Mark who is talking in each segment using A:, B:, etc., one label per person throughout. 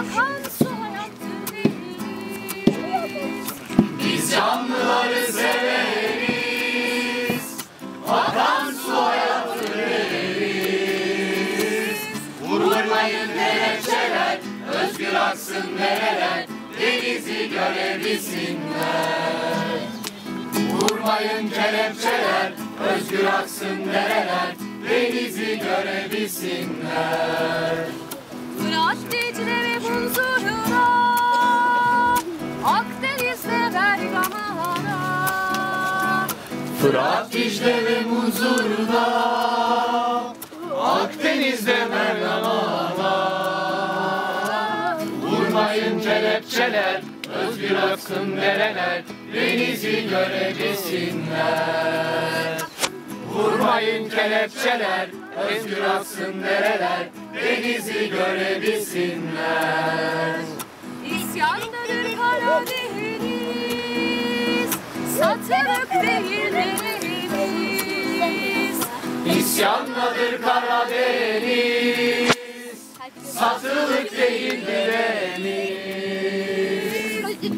A: akan su hayat
B: Biz canlıları severiz, akan su hayatı veririz. Vurmayın dereçeler, özgür aksın dereler, denizi görebilsinler. Vurmayın kelepçeler, özgür aksın dereler, denizi görebilsinler.
A: Fırat Dicle ve Munzur'una Akdeniz'de Bergama'na
B: Fırat, Dicle ve Muzur'da, Akdeniz'de Merdana'da. Vurmayın kelepçeler, özgür aksın dereler, denizi görebilsinler. Vurmayın kelepçeler, özgür aksın dereler, denizi görebilsinler.
A: İsyandadır Karadeniz Satılık değil derimiz
B: İsyanladır Karadeniz, satılık değil deniz.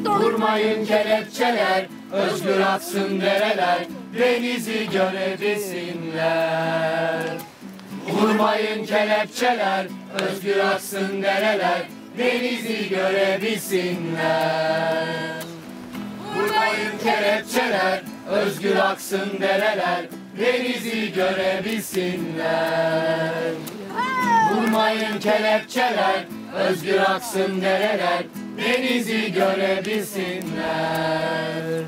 B: Vurmayın kelepçeler, özgür aksın dereler, denizi görebilsinler. Vurmayın kelepçeler, özgür aksın dereler, denizi görebilsinler. Vurmayın kelepçeler, özgür aksın dereler, denizi görebilsinler. Vurmayın kelepçeler, özgür aksın dereler, denizi görebilsinler.